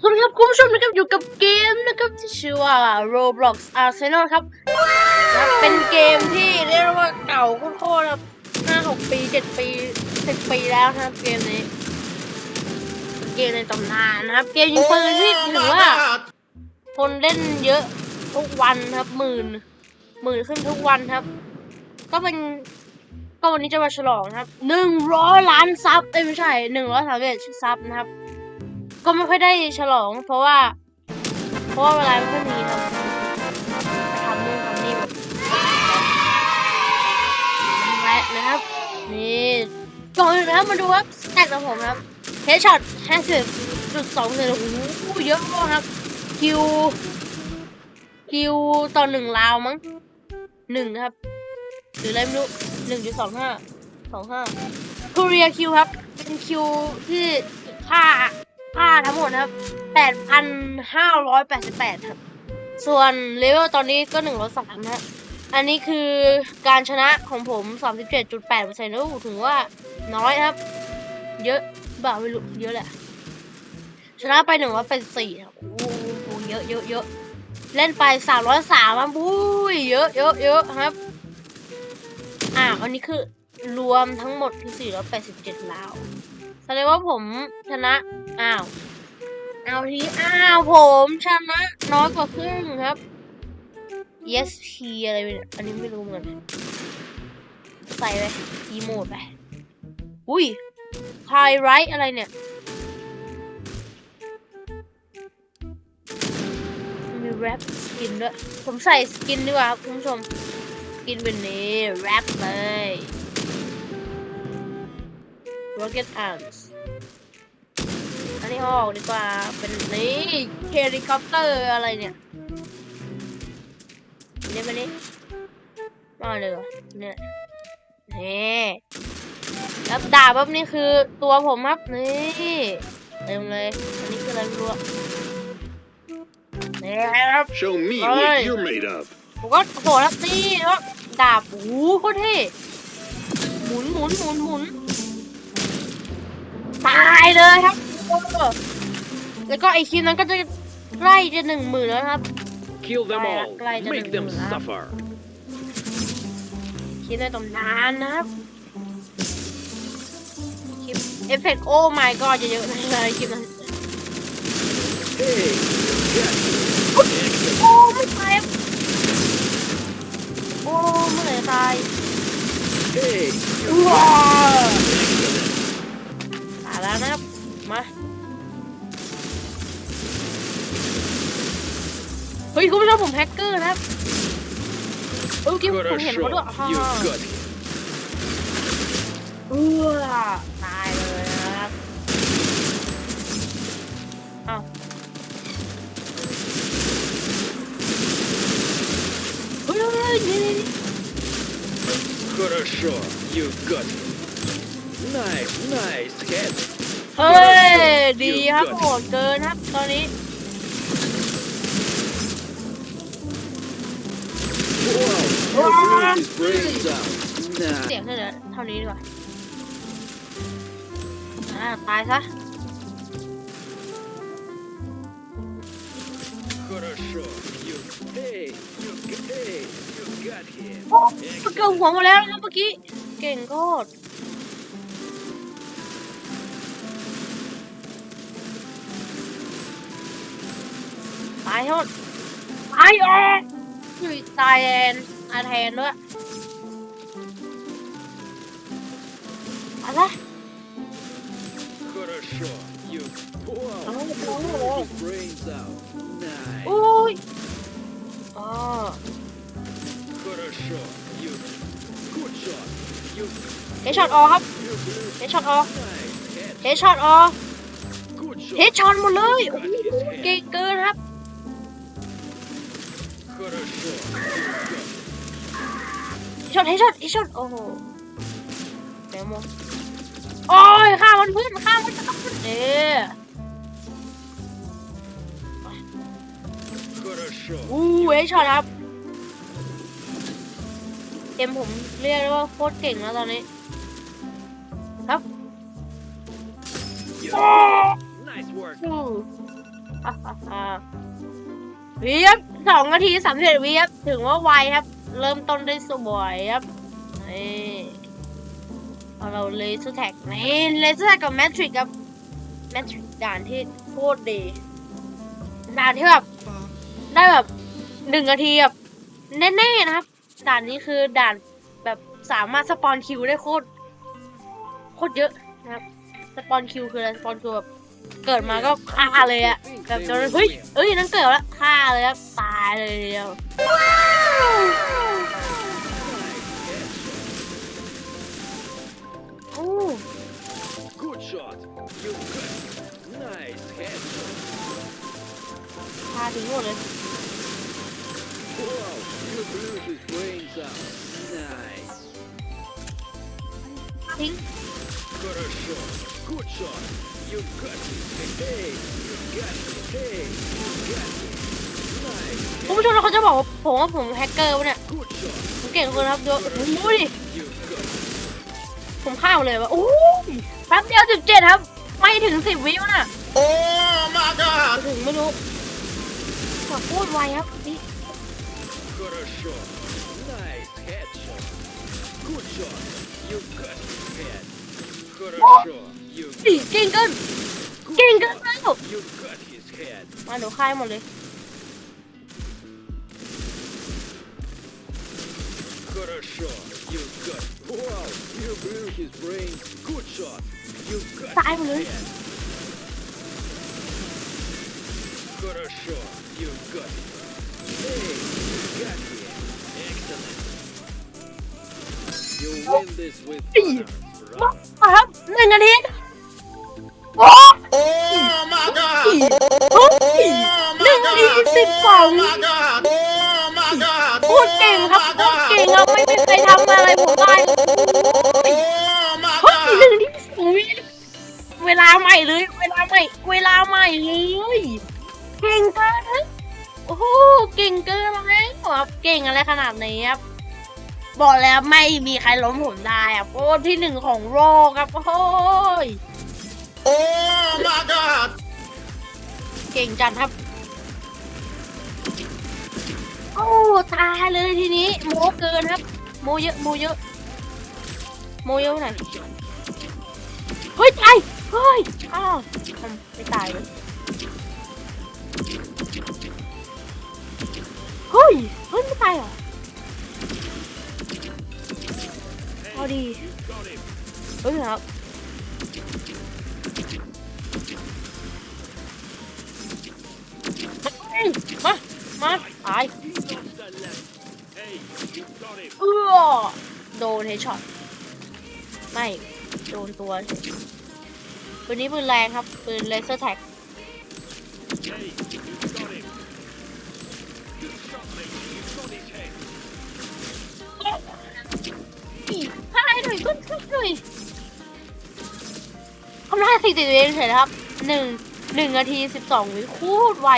สวัสดีครับคุณผู้ชมนะครับอยู่กับเกมนะครับที่ชื่อว่า Roblox Arsenal ครับนะเป็นเกมที่เรียกว่าเก่าโคตรๆครับห้าหกปีเจ็ดปีสิบปีแล้วนะครับเกมนี้ เกมในตำนานนะครับ เกมยิงปืนที่ถือว่า คนเล่นเยอะทุกวันครับหมื่นหมื่นขึ้นทุกวันครับ ก็เป็นก็วันนี้จะมาฉลองนะครับหนึ่งร้อยล้านซับเอ้ยไม่ใช่หนึ่งร้อยสามสิบเอ็ดซับนะครับ ก็ไม่ค่อยได้ฉลอง เพราะว่า เพราะว่าเวลาไม่ค่อยมีครับทำนู่นทำนี่แบบแวนะครับ นี่ก่อนอื่นนะครับมาดูครับแตกของผมครับเฮดช็อตห้าสิบจุดสองเลยโอ้โหเยอะมากครับคิวคิวต่อหนึ่งราวมั้งหนึ่งครับ หรืออะไรไม่รู้หนึ่งจุดสองห้าสองห้าคูเรียคิวครับ เป็นคิวที่ค่า ค่าทั้งหมดนะครับแปดพันห้าร้อยแปดสิบแปดครับ ส่วนเลเวลตอนนี้ก็หนึ่งร้อยสามนะอันนี้คือการชนะของผมสามสิบเจ็ดจุดแปดเปอร์เซ็นต์แล้วถือว่าน้อยครับ เยอะบ่าไม่รู้เยอะแหละ ชนะไปหนึ่งร้อยเป็นสี่ครับโอ้โหเยอะเยอะเยอะเล่นไปสามร้อยสามครับอุ้ยเยอะเยอะเยอะครับ อ่าอันนี้คือรวมทั้งหมดคือสี่ร้อยแปดสิบเจ็ดลาว ดงว่าผมชนะ อ้าว เอาทีอ้าวผมชนะน้อยกว่าครึ่งครับ ESP อะไรเนี่ยอันนี้ไม่รู้เหมือนกันใส่ไปอีโมดไป อุ้ยไฮไรท์อะไรเนี่ยมีแรปสกินด้วย ผมใส่สกินดีกว่าครับคุณผู้ชมสกินเป็นนี้แรปเลย Rocket Arms อันนี้เอาออกดีกว่า เป็นนี่เฮลิคอปเตอร์อะไรเนี่ยเนี่ยมานี่มาเลยเหรอเนี่ยนี่แล้วดาบแบบนี้คือตัวผมครับนี่เต็มเลย อันนี้คืออะไรไม่รู้อะนี่ครับ Show me Right. what you're made of. ผมก็โหแล้วตีแล้วดาบโอ้โหโคตรเท่หมุนหมุนหมุนหมุนตายเลยครับเออ แล้วก็ไอคลิปนั้นก็จะใกล้จะหนึ่งหมื่นแล้วนะครับ Kill them Right, all. right, Make them right. suffer. คลิปในตำนานนะครับคลิปเอฟเฟกต์โอ้ my god เยอะๆเลยคลิปนั้น Hey, yes. โอ้ไม่ตายครับโอ้เมื่อไหร่จะตาย Hey, ว้าตายแล้วนะครับ เฮ้ยคุณผู้ชมผมแฮกเกอร์นะครับเออเมื่อกี้ผมเห็นเขาด้วย хорошо. ฮ่า You got เออตายเลยนะครับอ้าวเฮ้ยเฮ้ยเฮ้ยนี่นี่นี่ хорошо. You got it. Nice, nice head. เฮ้ย ดีครับโหดเกินครับ ตอนนี้ เสียง Nah. เท่านี้เท่านี้ดีกว่าอ่าตายซะ Хорошо. You, hey, you, hey, you got him. เกือบหัวหมดแล้วนะครับเมื่อกี้ เก่งโคตรตายทั้งหมดตายออก อุ้ยตายแทนตายแทนด้วยอะไร Хорошо. You, wow, Oh, you oh, blew oh. his brains out. Nice. อุ้ยอ๋อ Хорошо. You, good shot. You, เฮดช็อตออกครับ you blew เฮดช็อตออก nice head. เฮดช็อตออก Good เฮด shot. ช็อตหมดเลยโอ้โหเก่งเกินครับ Хорошо. ช็อตให้ช็อตให้ช็อตโอ้โหเดี๋มโอ้ยข้ามันพื้นข้ามันข้ามังเอออู้เอช็อตครับเกมผมเรียกว่าโคตรเก่งแล้วตอนนี้ ครับโอ้ nice work วิบสองนาทีสามสิบเวิบถึงว่าไวครับ เริ่มต้นได้สวยครับนี่เอาเราเลเซอร์แท็กนี่เลเซอร์แท็กกับแมทริกครับแมทริกด่านที่โคตรดีด่านที่แบบได้แบบหนึ่งนาทีแบบแน่ๆนะครับ ด่านนี้คือด่านแบบสามารถสปอนคิวได้โคตรโคตรเยอะนะครับ สปอนคิวคืออะไรสปอนคิวแบบ เกิดมาก็ฆ่าเลยอะแบบจนเฮ้ยเอ้ยนั่นเกิดแล้วฆ่าเลยครับตายเลยทีเดียวโอ้ Good shot. You good. Nice headshot. ฆ่าทิ้งหมดเลย Wow, you blew his brains out. Nice. ทิ้ง Got a shot. Good shot. You got it. Hey, you got it. Hey, you got it. Nice. คุณผู้ชมแล้วเขาจะบอกว่าผมว่าผมแฮกเกอร์วะเนี่ย Good shot. ผมเก่งคนครับดูผมดูดิ You got it. ผมข้ามเลยว่าโอ้ยแป๊บเดียวสิบเจ็ดครับ ไม่ถึงสิบวิวน่ะ Oh my god! ถึงไม่รู้กดพูดไวครับนี่ Got a shot. Nice headshot. Good shot. You got his head. Got a shot. You ดิ got เก่งเกิน Good เก่งเกิน shot. แล้ว You got his head. มาเดี๋ยวค่ายหมดเลย Got a shot. You got. Wow, you blew his brain. Good shot. You got ตายหมดเลย his head. Got a shot. You got it. Hey, you got it. Excellent. You win this with Hey. honor, มา brother. ครับหนึ่งนาที ยหนึ่ง my นาที god! สิบสอง Oh my god! Oh my god! โคตรเก่งครับโคตรเก่งครับไม่มีใครทำอะไรผมได้ Oh my เฮ้ยหนึ่งที่สองเวลาใหม่เลย เวลาใหม่ เวลาใหม่เลยเก่งเกินนะโอ้โหเก่งเกินแล้วครับเก่งอะไรขนาดนี้ครับบอกแล้วไม่มีใครล้มผมได้อะโอ้ที่หนึ่งของโลกครับโอ้ย Oh my god! เก่งจัดครับ โอ้ตายเลยทีนี้โมเกินครับ โมเยอะโมเยอะโมเยอะหน่อยเฮ้ยตายเฮ้ยอ้าวไม่ตายเลยเฮ้ยเฮ้ยไม่ตายเหรอเอาดีเฮ้ยครับ มา มา ตาย เออโดนเฮดช็อต ไม่ โดนตัว ปืนนี้ปืนแรงครับ ปืนเลเซอร์แท็ก Hey, you got him. Good shot, mate. You got his head. ถ้าอะไรหน่อยก็ช่วยหน่อยทำลายสถิติตัวเองเฉยนะครับหนึ่งหนึ่งนาทีสิบสองวิโคตรไว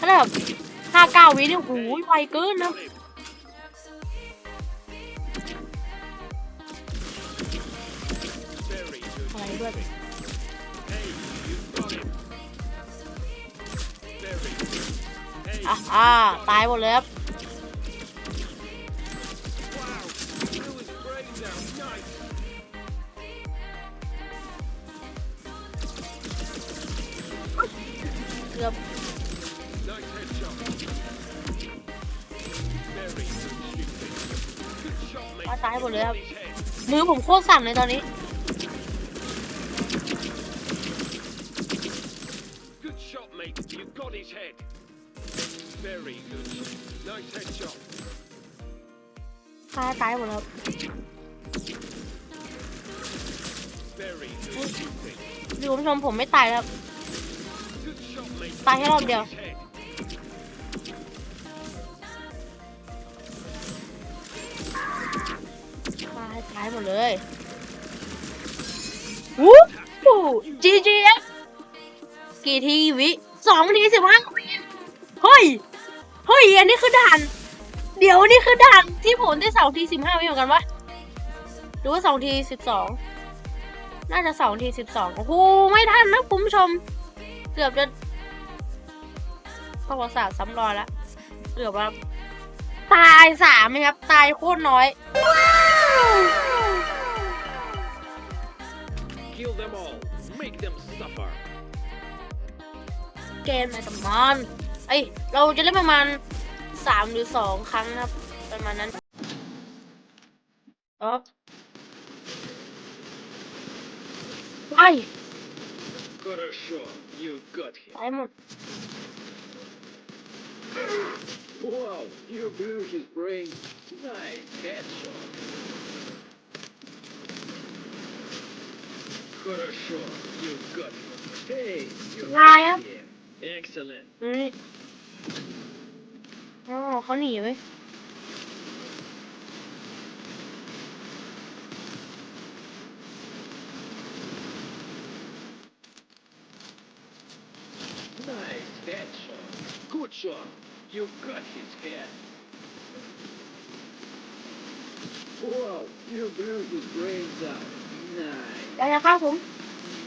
ถ้าแบบห้าเก้าวิเนี่ยโอ้ยไวเกินนะ Got him. Very good. อะไรด้วย Hey, you got him. Very good. Hey, อะอ่าตายหมดเลยครับ มือผมโคตรสั่นเลยตอนนี้ Good shot, mate. You got his head. Very good. Nice headshot. ตายตายหมดแล้ว Very good shooting. ดูคุณผู้ชมผมไม่ตายครับ Good shot, mate. ตายแค่รอบเดียว His head. ตายหมดเลยวู้ฮู้ GGS กี่ทีวิสองทีสิบห้าเฮ้ย เฮ้ย อันนี้คือด่าน เดี๋ยวนี่คือด่านที่ผมได้สองทีสิบห้าวิเหมือนกันวะหรือว่าสองทีสิบสองน่าจะสองทีสิบสองโอ้โหไม่ทันนะคุณผู้ชม เกือบจะประวัติศาสตร์ซ้ำรอยล้วเกือบว่าตายสามไหมครับ ตายโคตรน้อย Kill them all. Make them suffer. เกมในตำนานเอ้ย เราจะเล่นประมาณสามหรือสองครั้งนะครับ ประมาณนั้นอ๊อบไป Хорошо. You got him. ตายหมด Wow, you blew his brains. Nice headshot. Хорошо, you got him. Hey, you Liar. got him. Excellent. นี่อ๋อเขาหนีเว้ย Nice headshot. Good shot. You got his head. Wow, you blew his brains out. Nice. ได้แล้วครับผม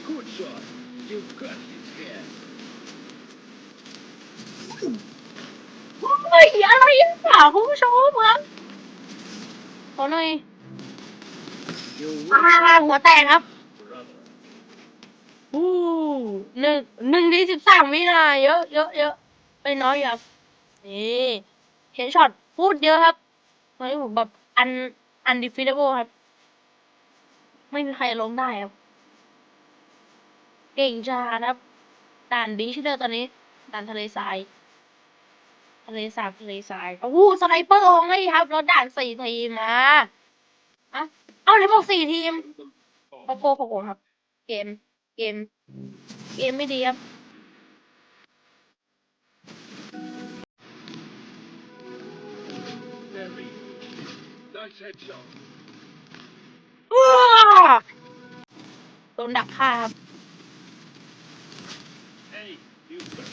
Good shot. You got his head. เฮ้ยอะไรอะคุณผู้ชมครับขอหน่อย You อ่า win, หัวแตกครับ brother. อู้หนึ่งหนึ่งในสิบสามวินาเยอะเยอะเยอะไปน้อยอยู่ครับนี่เห็นช็อตพูดเยอะครับตอนนี้ผมแบบอันอันดิฟิเดเบิลครับ ไม่มีใครลงได้ครับ เก่งจาครับด่านบีชื่อเดิมตอนนี้ด่านทะเลทราย ทะเลสาบทะเลทรายโอ้โหสไนเปอร์องให้ครับรถด่านสี่ทีมนะอะเอาเลยบอกสี่ทีมโอ้โหโอ้โหครับ เกม เกม เกมไม่ดีครับ nice headshot. ว้า โดนดักฆ่าครับ Hey, you got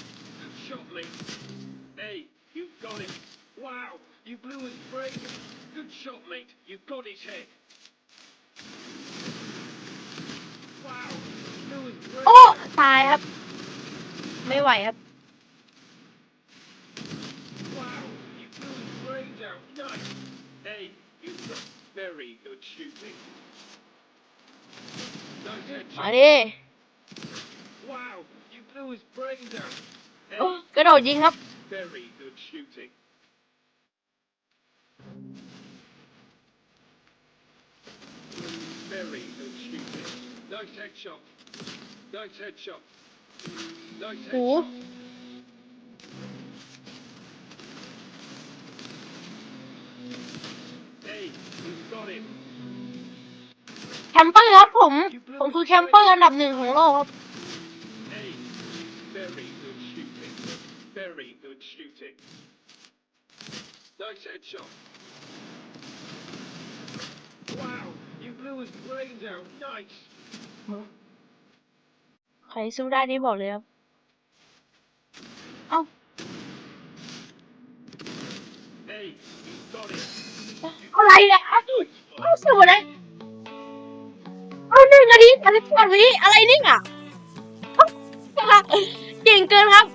shot me. Hey, you got him. Wow, you blew his brains. Good shot, mate. You got his head. Wow, you blew his brains. โอ้ ตายครับ ไม่ไหวครับ Wow, you blew his brains out. Nice. Hey, you got very good shooting. Nice มา headshot. ดิ Wow, you blew his brains out. โอ้ Hey, กระโดดยิงครับ very good shooting. Very good shooting. Nice headshot. Nice headshot. Nice โอ้ headshot. Hey, you got him. แคมเปอร์ครับผม ผมคือแคมเปอร์อันดับหนึ่งของโลกครับ Hey, very good shooting. Very good shooting. Nice headshot. Wow, you blew his brains out. Nice. ใครสู้ได้นี่บอกเลยครับ เอ้า Hey, you got it. อะไรเนี่ยเอ้าเอ้าสู้นะ เอาหนึ่งนาทีสามสิบแปดวิอะไรนี่เอ้าเก่งเกินครับ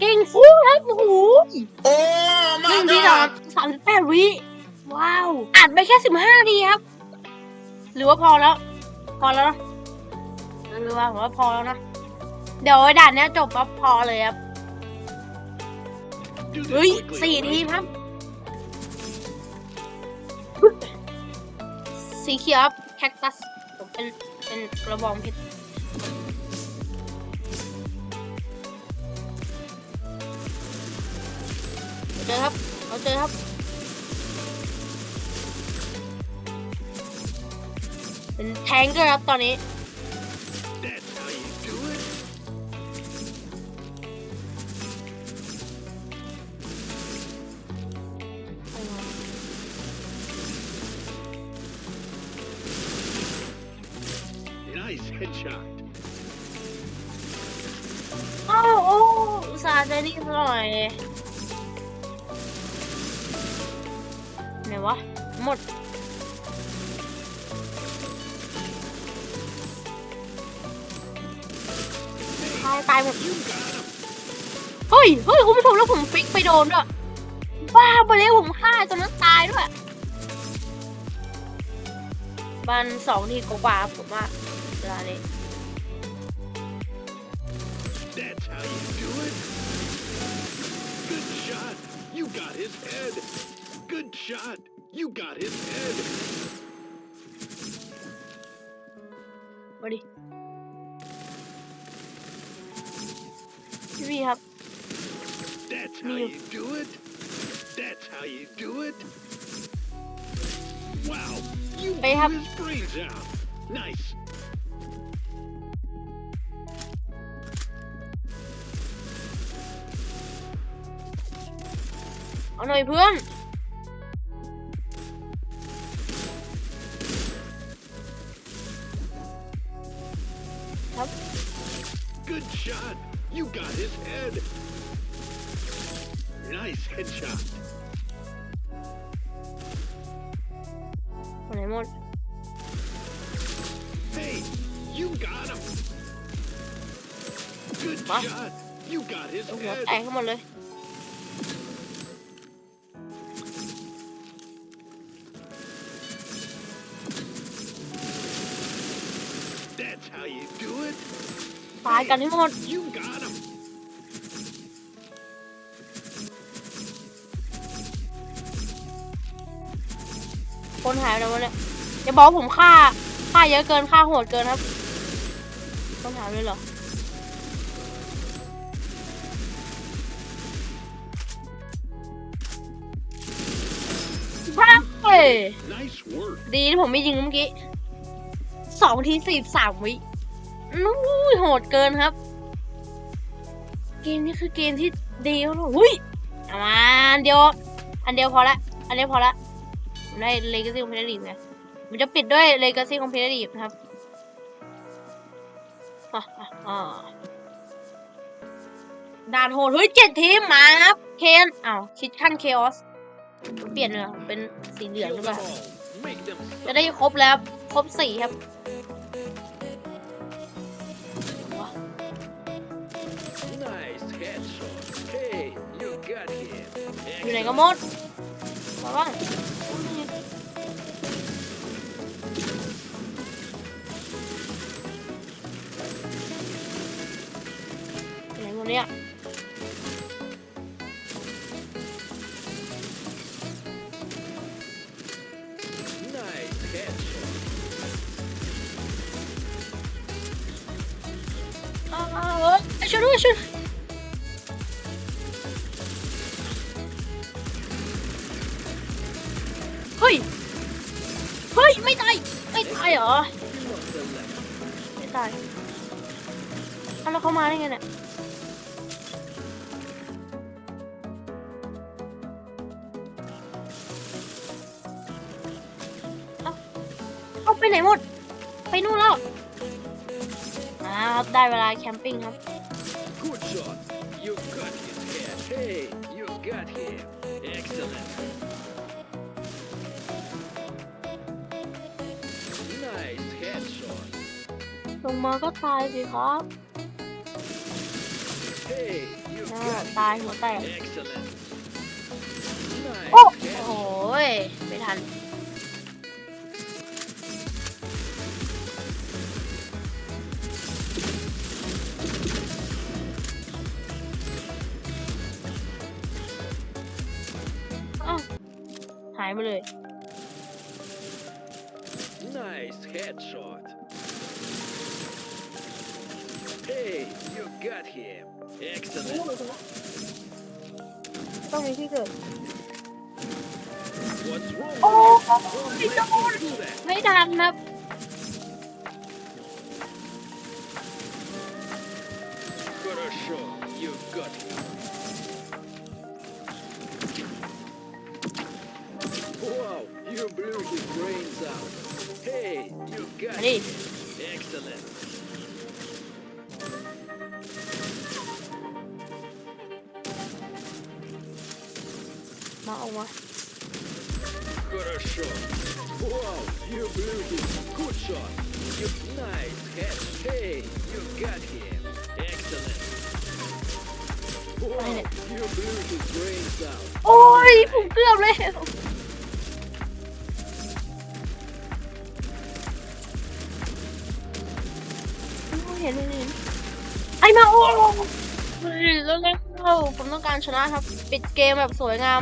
เก่งฟูครับโอ้โห Oh หนึ่ my งทีต่อ God! สามสิบแปดวิว้าวอัดไปแค่สิบห้านาทีครับ หรือว่าพอแล้ว พอแล้วนะหรือว่าผมว่าพอแล้วนะ เดี๋ยวด่านเนี้ยจบปั๊บพอเลยครับเฮ้ยสี่ทีมครับ สีเขียวครับแคคตัส ผมเป็นเป็นกระบองเพชรเจอครับเราเจอครับเป็นแทงเกอร์ครับตอนนี้ อุตส่าห์ใจดีซะหน่อยไหนวะ หมด ตายตายหมดเฮ้ย เฮ้ย คุณผู้ชมแล้วผมฟิกไปโดนด้วย บ้าไปแล้วผมฆ่าจนนั้นตายด้วยบันสองทีกว่าผมว่าเวลานี้ You got his head. Good shot. You got his head. Buddy. Three up. That's how you do it. That's how you do it. Wow, you blew his brains out. Nice. หน่อยเพื่อน Good shot. You got his head. Nice headshot. คนไหนหมด Hey, you got him. Good Huh? shot. You got his เอาหัว head. แตกทั้งหมดเลย กันให้หมด คนหายไปแล้ววะเนี่ยอย่าบอกผมฆ่าฆ่าเยอะเกินฆ่าโหดเกินครับ คนหายเลยเหรอบ้าเฮ้ยดีที่ผมไม่ยิงเมื่อกี้สองทีสิบสามวิ นู้ยโหดเกินครับ เกมนี้คือเกมที่ดีมากอุ้ยเอามาอันเดียว อันเดียวพอละ อันเดียวพอละผมได้เลกาซี่ของเพลรีฟไงมันจะปิดด้วยเลกาซี่ของเพลรีฟนะครับอะอะอะด่านโหดเฮ้ยเจ็ดทีมมาครับ เคนอ้าวคิดขั้นเคออสเปลี่ยนเลยเป็นสีเหลืองหรือเปล่าจะได้ครบแล้ว ครบสี่ครับ ก็หมดมาบ้างอยู่ไหนหมดเนี่ย Nice headshot. อ้าวเฮ้ยช่วยด้วยช่วย ฮ้ย เฮ้ย ไม่ตาย ไม่ตายเหรอ ไม่ตายอ้าแล้วเขามาได้ไงเนี่ยเอาเอาไปไหนหมด ไปนู่นแล้วอ่าครับได้เวลาแคมปิ้งครับ Good shot. You got his head. Hey, you got him. ลงมาก็ตายสิครับ Hey, you อ่า got ตายหัวแตก Excellent. โอ้ Nice โห headshot. ไม่ทัน อ้าวหายไปเลย Nice headshot. got him. Excellent. ต้องมีที่เกิด What's wrong with Oh, you? Don't I let him do that. ไม่ทันครับ Хорошо, you got him. Wow, you blew his brains out. Hey, you got มาดิ him. Excellent. มาออกมา Хорошо. Wow, you blew him. Good shot. You nice catch. Hey, you got him. Excellent. Aynen. You blew his brains out. โอ้ยผมเกือบแล้วโอ้ยเห็นเห็นเห็นไอ้มาโอ้เฮ้ยแล้วแล้วผมต้องการชนะครับ ปิดเกมแบบสวยงาม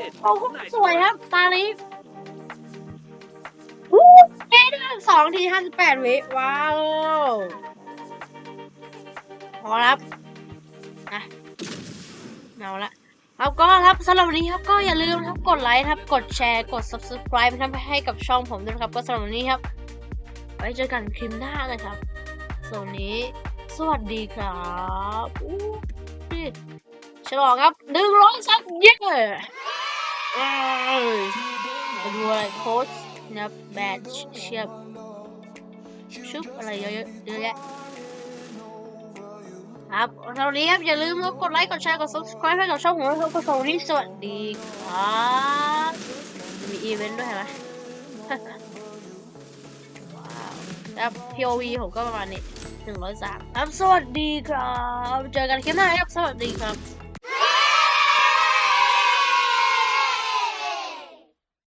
it. โอ้โห Nice สวยครับ ตานี้อู้เอ๊ะสองทีห้าสิบแปดวิ ว้าว พอแล้วครับอะเอาละครับก็ครับสำหรับวันนี้ครับก็อย่าลืมนะครับกดไลค์นะครับ กดแชร์ กด subscribe นะครับให้กับช่องผมด้วยนะครับ ก็สำหรับวันนี้ครับ ไว้เจอกันคลิปหน้านะครับส่วนนี้ สวัสดีครับอู้ฉลองครับหนึ่งร้อยซับเย้ อ้ยมาดูอะไรโค้ชนะแบดเชียบชุบอะไรเยอะๆเยอะแยะครับสำหรับวันนี้ครับ อย่าลืมกดไลค์ กดแชร์ กด subscribe ให้กับช่องของเราครับก็สวันนี้สวัสดีครับมีอีเวนต์ด้วยไหมว้าวแล้ว POV ผมก็ประมาณนี้หนึ่งร้อยสามครับ สวัสดีครับ เจอกันคลิปหน้าครับ สวัสดีครับ